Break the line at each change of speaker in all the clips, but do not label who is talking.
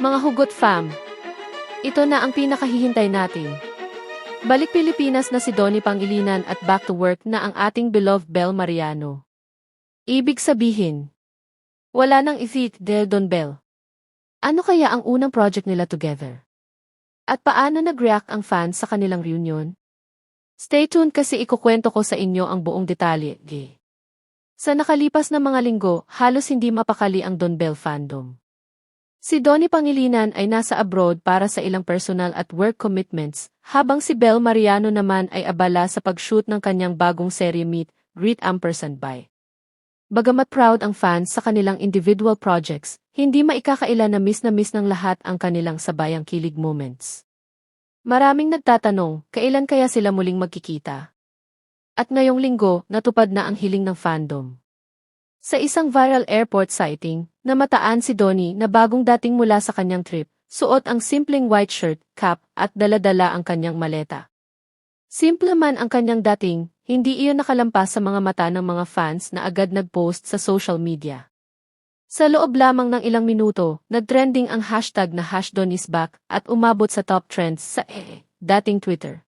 Mga hugot fam, ito na ang pinakahihintay natin. Balik Pilipinas na si Donnie Pangilinan at back to work na ang ating beloved Bel Mariano. Ibig sabihin, wala nang ifit del Don Bell. Ano kaya ang unang project nila together? At paano nag-react ang fans sa kanilang reunion? Stay tuned kasi ikukwento ko sa inyo ang buong detalye. Sa nakalipas na mga linggo, halos hindi mapakali ang Don Bell fandom. Si Donnie Pangilinan ay nasa abroad para sa ilang personal at work commitments, habang si Bel Mariano naman ay abala sa pag-shoot ng kanyang bagong serye Meet, Greet Ampersand By. Bagamat proud ang fans sa kanilang individual projects, hindi maikakaila na miss na miss ng lahat ang kanilang sabayang kilig moments. Maraming nagtatanong, kailan kaya sila muling magkikita? At ngayong linggo, natupad na ang hiling ng fandom. Sa isang viral airport sighting, namataan si Donnie na bagong dating mula sa kanyang trip, suot ang simpleng white shirt, cap, at daladala ang kanyang maleta. Simple man ang kanyang dating, hindi iyon nakalampas sa mga mata ng mga fans na agad nag-post sa social media. Sa loob lamang ng ilang minuto, nagtrending ang hashtag na #Donnie'sBack at umabot sa top trends sa eh, dating Twitter.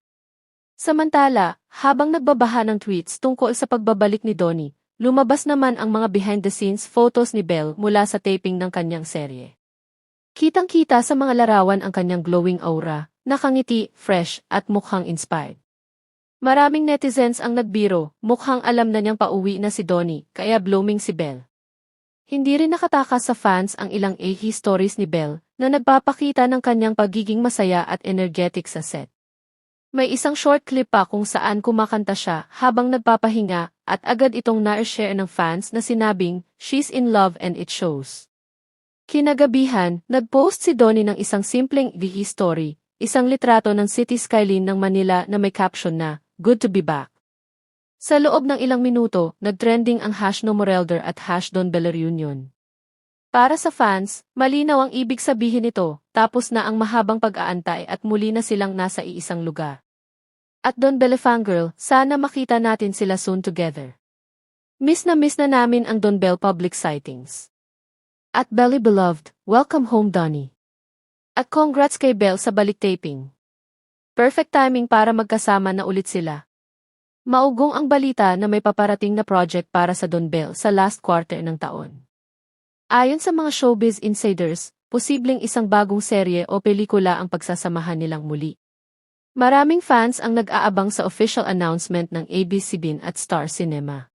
Samantala, habang nagbabaha ng tweets tungkol sa pagbabalik ni Donnie, Lumabas naman ang mga behind-the-scenes photos ni Belle mula sa taping ng kanyang serye. Kitang-kita sa mga larawan ang kanyang glowing aura, nakangiti, fresh, at mukhang inspired. Maraming netizens ang nagbiro, mukhang alam na niyang pauwi na si Donnie, kaya blooming si Belle. Hindi rin nakatakas sa fans ang ilang AH stories ni Belle na nagpapakita ng kanyang pagiging masaya at energetic sa set. May isang short clip pa kung saan kumakanta siya habang nagpapahinga at agad itong na-share ng fans na sinabing, she's in love and it shows. Kinagabihan, nag-post si Donnie ng isang simpleng VE story, isang litrato ng city skyline ng Manila na may caption na, Good to be back. Sa loob ng ilang minuto, nagtrending ang hash no Morelder at hash Don Bella Reunion. Para sa fans, malinaw ang ibig sabihin nito, tapos na ang mahabang pag-aantay at muli na silang nasa iisang lugar. At Don Belefangirl, sana makita natin sila soon together. Miss na miss na namin ang Don Bell public sightings. At Belly Beloved, welcome home Donnie. At congrats kay Bell sa balik taping. Perfect timing para magkasama na ulit sila. Maugong ang balita na may paparating na project para sa Don Bell sa last quarter ng taon. Ayon sa mga showbiz insiders, posibleng isang bagong serye o pelikula ang pagsasamahan nilang muli. Maraming fans ang nag-aabang sa official announcement ng ABS-CBN at Star Cinema.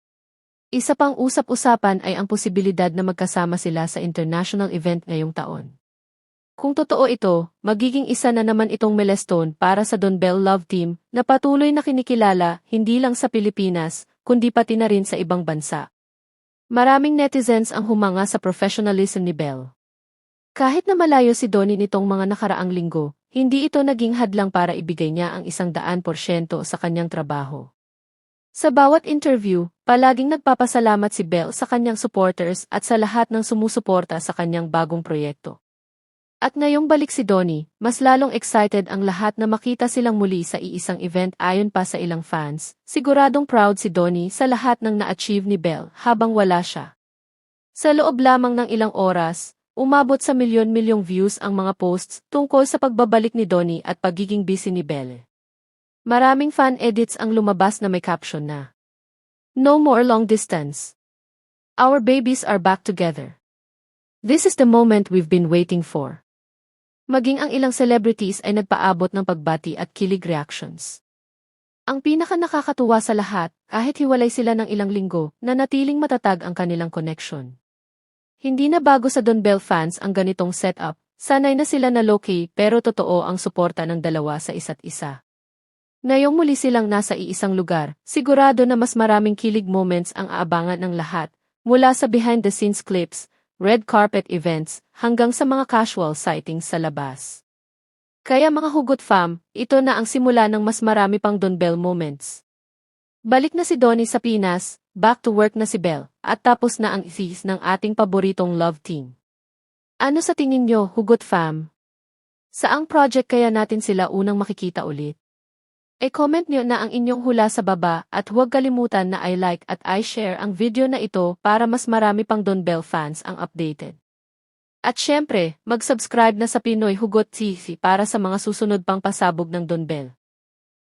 Isa pang usap-usapan ay ang posibilidad na magkasama sila sa international event ngayong taon. Kung totoo ito, magiging isa na naman itong milestone para sa Don Bell Love Team na patuloy na kinikilala hindi lang sa Pilipinas, kundi pati na rin sa ibang bansa. Maraming netizens ang humanga sa professionalism ni Bell. Kahit na malayo si Donnie nitong mga nakaraang linggo, hindi ito naging hadlang para ibigay niya ang isang daan porsyento sa kanyang trabaho. Sa bawat interview, palaging nagpapasalamat si Bell sa kanyang supporters at sa lahat ng sumusuporta sa kanyang bagong proyekto. At ngayong balik si Donnie, mas lalong excited ang lahat na makita silang muli sa iisang event ayon pa sa ilang fans. Siguradong proud si Donnie sa lahat ng na-achieve ni Bell habang wala siya. Sa loob lamang ng ilang oras, Umabot sa milyon-milyong views ang mga posts tungkol sa pagbabalik ni Donnie at pagiging busy ni Belle. Maraming fan edits ang lumabas na may caption na No more long distance. Our babies are back together. This is the moment we've been waiting for. Maging ang ilang celebrities ay nagpaabot ng pagbati at kilig reactions. Ang pinaka nakakatuwa sa lahat, kahit hiwalay sila ng ilang linggo, na natiling matatag ang kanilang connection. Hindi na bago sa Don Bell fans ang ganitong setup, sanay na sila na low-key pero totoo ang suporta ng dalawa sa isa't isa. Ngayong muli silang nasa iisang lugar, sigurado na mas maraming kilig moments ang aabangan ng lahat, mula sa behind-the-scenes clips, red carpet events, hanggang sa mga casual sightings sa labas. Kaya mga hugot fam, ito na ang simula ng mas marami pang Don Bell moments. Balik na si Donnie sa Pinas, Back to work na si Belle, at tapos na ang isis ng ating paboritong love team. Ano sa tingin nyo, Hugot Fam? Saang project kaya natin sila unang makikita ulit? E-comment nyo na ang inyong hula sa baba at huwag kalimutan na i-like at i-share ang video na ito para mas marami pang Don Bell fans ang updated. At syempre, mag-subscribe na sa Pinoy Hugot TV para sa mga susunod pang pasabog ng Don Bell.